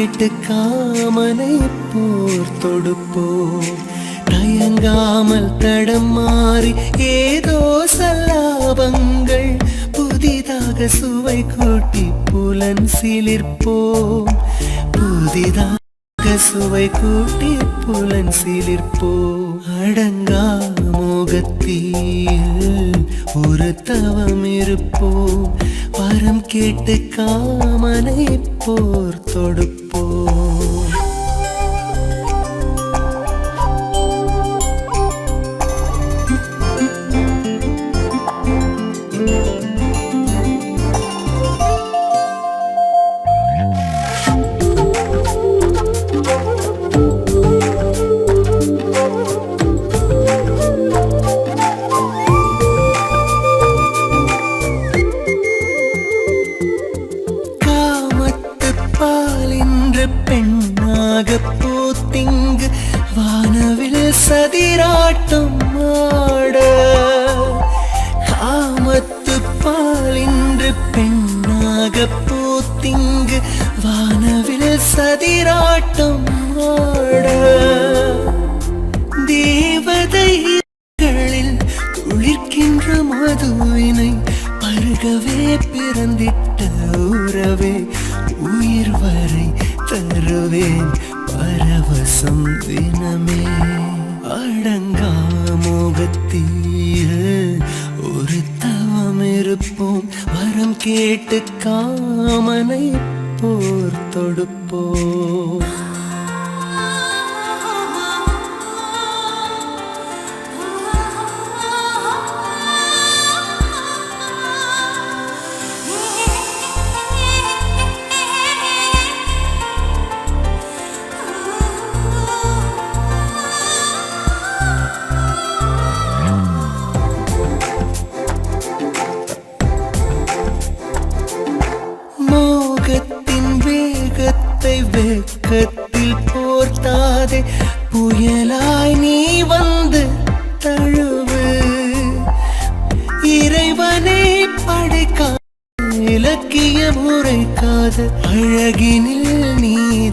கேட்டு காமனை போர் தொடுப்போம். தயங்காமல் தடம் மாறி ஏதோ சல்லாபங்கள் புதிதாக சுவை கூட்டி புலன் சிலிர்ப்போம். புதிதாக சுவை கூட்டி புலன் சிலிர்ப்போ அடங்கா மோகத்தில் ஒரு தவம் இருப்போம். வரம் கேட்டு காமனை போர் தொடுப்போம். காமத்து பாலின்று பெண்ணாக பூத்திங்கு வானவில் சதிராட்டம் ஆட. காமத்து பாலின்று பெண்ணாக பூத்திங்கு வானவில் சதிராட்டம் ஆட. தேவதைகளில் குளிர்கின்ற மதுவினை பருகவே பிறந்திட்ட தொடுப்போ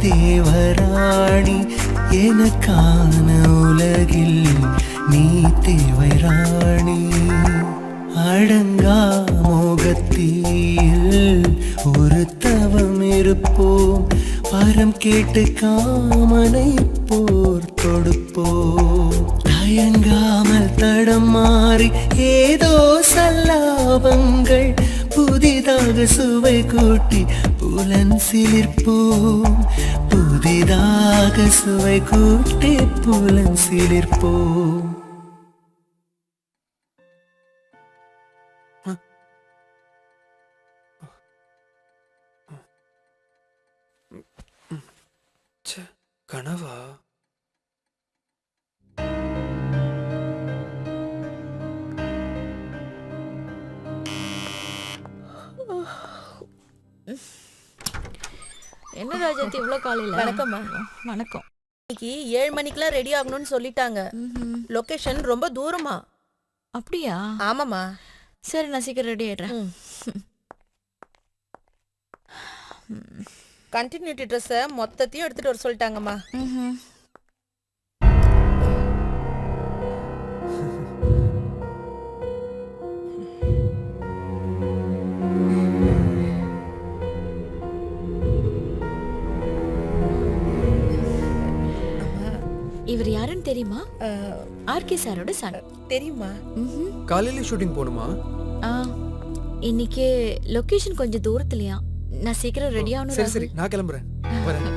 தேவராணி எனக்கான உலகில் நீ தேவை ராணி அடங்கா மோகத்தில் ஒரு தவம் இருப்போம். வரம் கேட்டு காமனை போர் தொடுப்போம். தயங்காமல் தடம் மாறி ஏதோ சல்லாபங்கள் புதிதாக சுவை கூட்டி புலன் சிலிர்ப்போம் புதிதாக சுவை கூட்டி புலன் சிலிர்ப்போம் கனவா Yes. என்ன ராஜாத்தி இவ்வளோ காலையில்? வணக்கம்மா. வணக்கம். இன்னைக்கு ஏழு மணிக்கெல்லாம் ரெடி ஆகணும்னு சொல்லிட்டாங்க. ம்ஹும். லொகேஷன் ரொம்ப தூரமா. அப்படியா? ஆமாம்மா. சரி நான் சீக்கிரம் ரெடி ஆயிடுறேன். ம். கண்டினியூட்டி ட்ரெஸ்ஸை மொத்தத்தையும் எடுத்துட்டு வர சொல்லிட்டாங்கம்மா. ம்ஹும். இவர் யாருன்னு தெரியுமா? ஆர்கே சாரோட சன் தெரியுமா. காலையில ஷூட்டிங் போகணுமா? ஆ இன்னைக்கு லொகேஷன் கொஞ்சம் தூரத்துலயா? நான் சீக்கிரம் ரெடி ஆகணும் சரி சரி நான் கிளம்புறேன். வரேன்.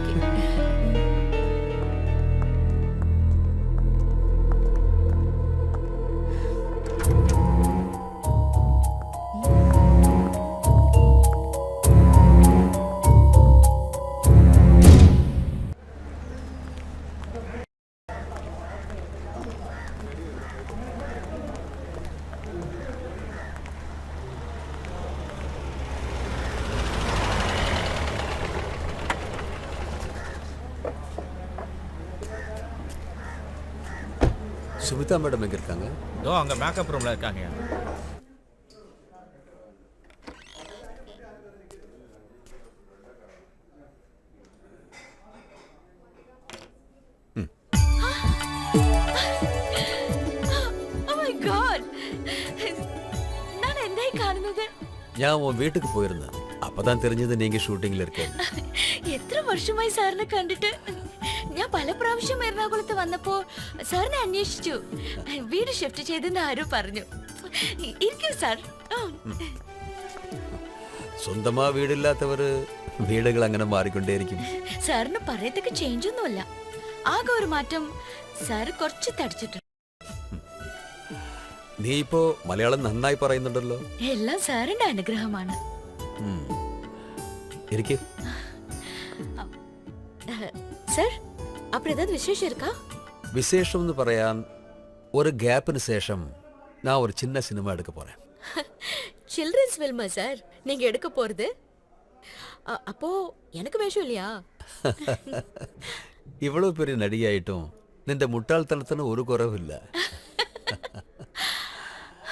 சுமிதா மேடம் எங்கே இருக்காங்க இதோ அங்கே மேக்கப் ரூமில் இருக்காங்க ഞാൻ ഉൻ വീട്ടിക്ക് പോയിരുന്നു അപ്പതാൻ തെരഞ്ഞത് നീങ്ക ഷൂട്ടിംഗിൽ ഇരിക്കുന്നു എത്ര വർഷമായി സാറിനെ കണ്ടിട്ട് ഞാൻ പല പ്രാവശ്യം എറണാകുളത്ത് വന്നപ്പോ സാറിനെ അന്വേഷിച്ചു. വീട് ഷിഫ്റ്റ് ചെയ്തെന്ന് ആരോ പറഞ്ഞു. ഇരിക്കും സാർ. സ്വന്തമാ വീടില്ലാത്തവര് വീടുകൾ അങ്ങനെ മാറിക്കൊണ്ടേയിരിക്കും. സാറിന് പറയത്തക്ക ചേഞ്ച് ഒന്നുമല്ല. ആകെ ഒരു മാറ്റം സാറ് കുറച്ച് തടിച്ചിട്ടുണ്ട്. നീ ഇപ്പോ മലയാളം നന്നായി പറയുന്നുണ്ടല്ലോ. എല്ലാം സാറിന്റെ അനുഗ്രഹമാണ്. സർ സാർ അപ്പുറം ഏതാ വിശേഷം ഇരിക്കാ വിശേഷം എന്ന് പറയാൻ ഒരു ഗ്യാപ്പിന് ശേഷം ഞാൻ ഒരു ചിന്ന സിനിമ എടുക്ക പോറേൻ சில்ட்ரன்ஸ் ஃபில்மா சார் நீங்க எடுக்க போறது அ- அப்போ எனக்கு வேஷம் இல்லையா ഇവളോ പേര് നടിയായിട്ടും നിന്റെ മുട്ടാൾത്തനത്തിന് ഒരു കുറവില്ല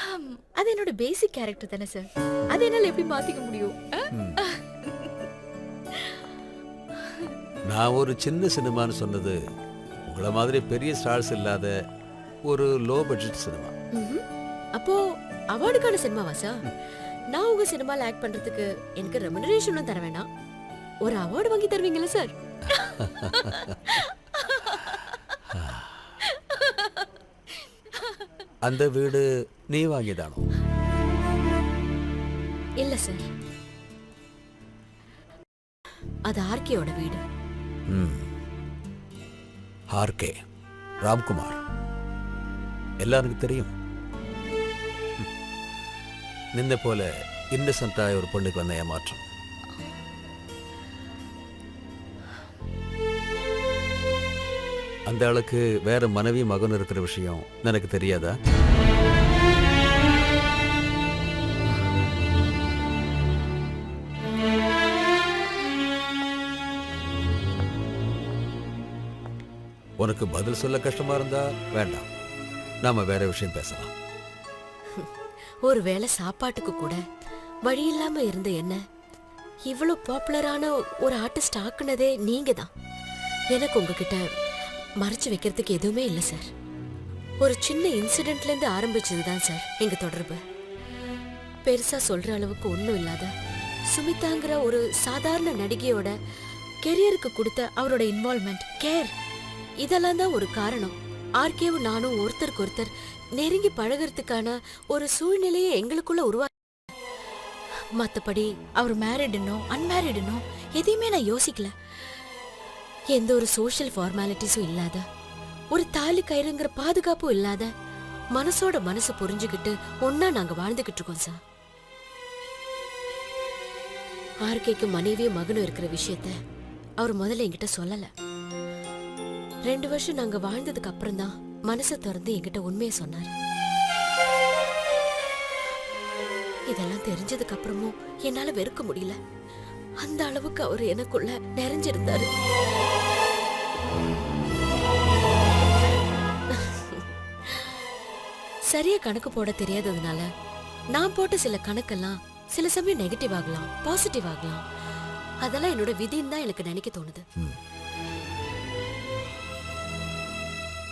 ஹம், அது என்னோட பேசிக் கேரக்டர் தானே சார் அது என்னால எப்படி மாத்திக்க முடியும் அ? நான் ஒரு சின்ன சினிமான்னு சொன்னது உங்களை மாதிரி பெரிய ஸ்டார்ஸ் இல்லாத ஒரு லோ பட்ஜெட் சினிமா. அப்போ அவார்டுக்கான சினிமாவா சார் நான் உங்க சினிமால ஆக்ட் பண்றதுக்கு எனக்கு ரெமுனரேஷனும் தர வேணாம். ஒரு அவார்டு வாங்கி தருவீங்களா சார் அந்த வீடு நீ வாங்கியதானோ இல்ல சார் அது ஆர்கேயோட வீடு. ஆர்கே ராம்குமார். எல்லாருக்கும் தெரியும். நின்ன போல இன்னசென்ட்டாக ஒரு பொண்ணுக்கு வந்த ஏமாற்றம். அந்த அளவுக்கு வேற மனைவி மகன் இருக்கிற விஷயம் எனக்கு தெரியாதா? உனக்கு பதில் சொல்ல கஷ்டமா இருந்தா வேண்டாம். நாம வேற விஷயம் பேசலாம். ஒருவேளை சாப்பாட்டுக்கு கூட வழி இல்லாம இருந்த என்ன? இவ்வளவு பாப்புலரான ஒரு ஆர்டிஸ்ட் ஆக்குனதே நீங்க தான் எனக்கு உங்ககிட்ட மறைச்சு வைக்கிறதுக்கு எதுவுமே இல்லை சார். ஒரு சின்ன இன்சிடென்ட்ல இருந்து ஆரம்பிச்சது தான் சார் எங்க தொடர்பு. பெருசா சொல்ற அளவுக்கு ஒண்ணும் இல்லாத சுமிதாங்கிற ஒரு சாதாரண நடிகையோட கெரியருக்கு கொடுத்த அவரோட இன்வால்மெண்ட் கேர் இதெல்லாம் தான் ஒரு காரணம். ஆர்கேவும் நானும் ஒருத்தருக்கு ஒருத்தர் நெருங்கி பழகுறதுக்கான ஒரு சூழ்நிலையை எங்களுக்குள்ள உருவா மற்றபடி அவர் மேரிடுனோ அன்மேரிடுனோ எதையுமே நான் யோசிக்கல. எந்த ஒரு சோஷியல் ஃபார்மாலிட்டிஸும் இல்லாத ஒரு தாலி கயிறுங்கிற பாதுகாப்பும் இல்லாத மனசோட மனசு புரிஞ்சுக்கிட்டு ஒன்னா நாங்க வாழ்ந்துகிட்டு இருக்கோம் சார். ஆர்கேக்கு மனைவியும் மகனும் இருக்கிற விஷயத்த அவர் முதல்ல என்கிட்ட சொல்லலை. ரெண்டு வருஷம் நாங்க வாழ்ந்ததுக்கு அப்புறம் தான் மனசை திறந்து என்கிட்ட உண்மையை சொன்னார். இதெல்லாம் தெரிஞ்சதுக்கு அப்புறமும் என்னால வெறுக்க முடியல. அந்த அளவுக்கு அவர் எனக்குள்ள நிறைஞ்சிருந்தாரு. சரியா கணக்கு போட தெரியாததுனால நான் போட்ட சில கணக்கெல்லாம் சில சமயம் நெகட்டிவ் ஆகலாம் பாசிட்டிவ் ஆகலாம். அதெல்லாம் என்னோட விதின்னு தான் எனக்கு நினைக்க தோணுது.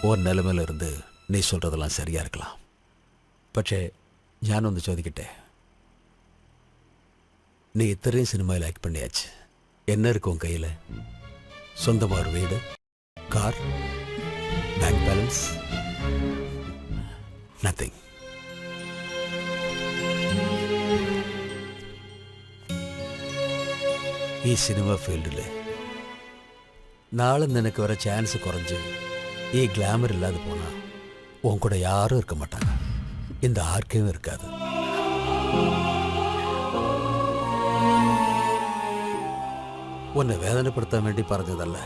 ഓൻ നിലമേലിരുന്ന് നീ சொல்றதெல்லாம் சரியா இருக்கலாம் പക്ഷേ ഞാനൊന്ന് ചോദിക്കട്ടെ நீ இத்தனையும் சினிமாவில் ஆக்ட் பண்ணியாச்சு என்ன இருக்கு உன் கையில் சொந்தமாக ஒரு வீடு கார் பேங்க் பேலன்ஸ் நத்திங் ഈ സിനിമ ഫീൽഡിൽ നാളെ നിനക്ക് വരെ ചാൻസ് കുറഞ്ഞ് நீ கிளாமர் இல்லாத போனா உன் கூட யாரும் இருக்க மாட்டாங்க. இந்த ஆர்க்கையும் இருக்காது. உன்னை வேதனைப்படுத்த வேண்டி பறஞ்சதல்ல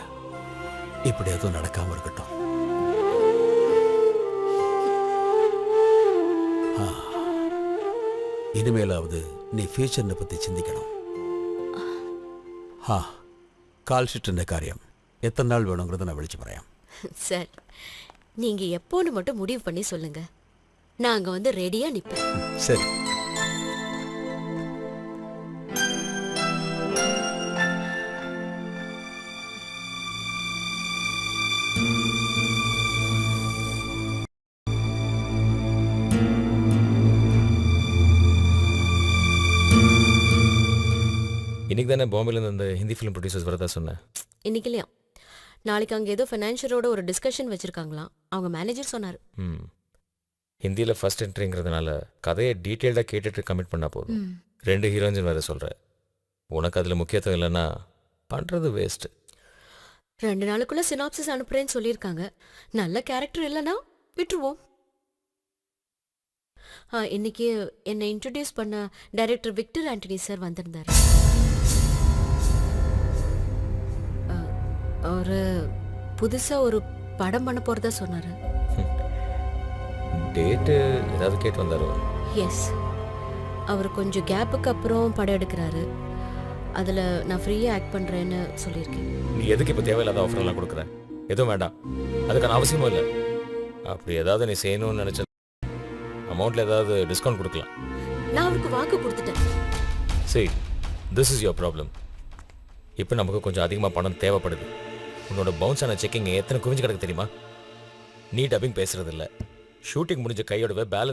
இப்படி எதுவும் நடக்காம இருக்கட்டும். இனிமேலாவது நீ ஃபியூச்சர்னை பற்றி சிந்திக்கணும். ஆ. கால் ஷீட் காரியம். எத்தனை நாள் வேணுங்கிறத நான் விழிச்சு பறையாம் சார். நீங்க எப்போன்னு மட்டும் முடிவு பண்ணி சொல்லுங்க. நாங்க வந்து ரெடியா நிப்பேன் சரி. இன்னைக்கு தானே பாம்பேலேருந்து அந்த ஹிந்தி ஃபிலிம் ப்ரொடியூசர்ஸ் வரதா சொன்னேன். இன்னைக்கு இல்லையா? நாளைக்கு அங்கே ஏதோ ஃபைனான்ஷியரோட ஒரு டிஸ்கஷன் வச்சிருக்காங்களாம். அவங்க மேனேஜர் சொன்னார். ம். ஹிந்தியில் ஃபர்ஸ்ட் என்ட்ரிங்கிறதுனால கதையை டீட்டெயில்டாக கேட்டுட்டு கமிட் பண்ணால் போதும். ரெண்டு ஹீரோயின்ஸ் வேறு சொல்கிறேன் உனக்கு அதில் முக்கியத்துவம் இல்லைன்னா பண்ணுறது வேஸ்ட்டு ரெண்டு நாளுக்குள்ள சினாப்சிஸ் அனுப்புறேன்னு சொல்லியிருக்காங்க. நல்ல கேரக்டர் இல்லைன்னா விட்டுருவோம். ஆ, இன்னைக்கு என்னை இன்ட்ரடியூஸ் பண்ண டைரக்டர் விக்டர் ஆண்டனி சார் வந்திருந்தாரு. அவரு புதுசா ஒரு படம் பண்ண போறதா சொன்னாரு. டேட்டு ஏதாவது கேட்டு வந்தாரோ? எஸ் அவர் கொஞ்சம் கேப்புக்கு அப்புறம் படம் எடுக்கிறாரு. அதில் நான் ஃப்ரீயாக ஆக்ட் பண்ணுறேன்னு சொல்லியிருக்கேன். நீ எதுக்கு இப்போ தேவையில்லாத ஆஃபர்லாம் கொடுக்குற? எதுவும் வேண்டாம். அதுக்கான அவசியமும் இல்லை. அப்படி ஏதாவது நீ செய்யணும்னு நினச்ச அமௌண்ட்டில் ஏதாவது டிஸ்கவுண்ட் கொடுக்கலாம். நான் அவருக்கு வாக்கு கொடுத்துட்டேன். சரி திஸ் இஸ் யோர் ப்ராப்ளம் இப்போ நமக்கு கொஞ்சம் அதிகமாக பணம் தேவைப்படுது. உன்னோட பவுன்ஸ் ஆன செக்கிங் எத்தனை குவிஞ்சு கிடக்கு தெரியுமா? நீ டப்பிங் பேசுறது இல்ல ஷூட்டிங் முடிஞ்ச கையோடவே பேலன்ஸ்